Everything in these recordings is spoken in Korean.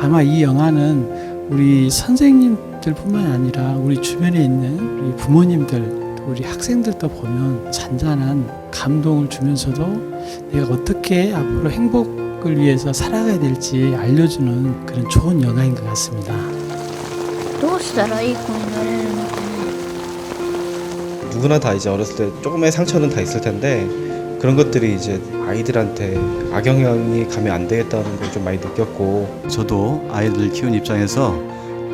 아마 이 영화는 우리 선생님들뿐만 아니라 우리 주변에 있는 우리 부모님들 또 우리 학생들도 보면 잔잔한 감동을 주면서도 내가 어떻게 앞으로 행복을 위해서 살아가야 될지 알려주는 그런 좋은 영화인 것 같습니다. どうしたらいい子になれるのか 누구나 다 이제 어렸을 때 조금의 상처는 다 있을 텐데 그런 것들이 이제 아이들한테 악영향이 가면 안 되겠다는 걸 좀 많이 느꼈고 저도 아이들 키운 입장에서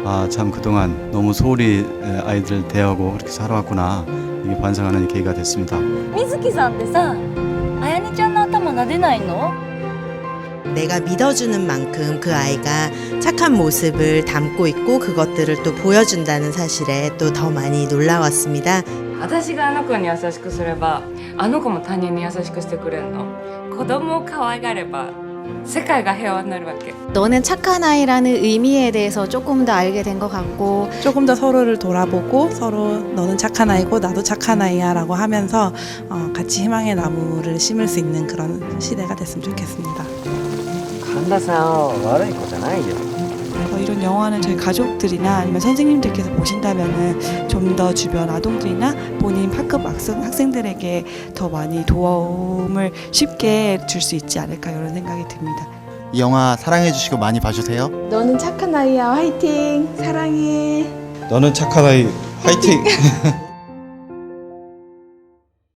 아 참 그동안 너무 소홀히 에, 아이들 대하고 그렇게 살아왔구나 이게 반성하는 계기가 됐습니다. 水木さんってさあやねちゃんの頭撫でないの 내가 믿어주는 만큼 그 아이가 착한 모습을 담고 있고 그것들을 또 보여준다는 사실에 또 더 많이 놀라웠습니다. 私があの子に優しくすればあの子も他人に優しくしてくれるの子供を可愛がれば世界が平和になるわけ 너는 착한 아이라는 의미에 대해서 조금 더 알게 된 것 같고 조금 더 서로를 돌아보고 서로 너는 착한 아이고 나도 착한 아이야라고 하면서 어, 같이 희망의 나무를 심을 수 있는 그런 시대가 됐으면 좋겠습니다. 神田さんは悪い子じゃないよ 어, 이런 영화는 저희 가족들이나 아니면 선생님들께서 보신다면은 좀 더 주변 아동들이나 본인 학급 학생, 학생들에게 더 많이 도움을 쉽게 줄 수 있지 않을까 이런 생각이 듭니다. 이 영화 사랑해 주시고 많이 봐주세요. 너는 착한 아이야 화이팅 사랑해. 너는 착한 아이 화이팅!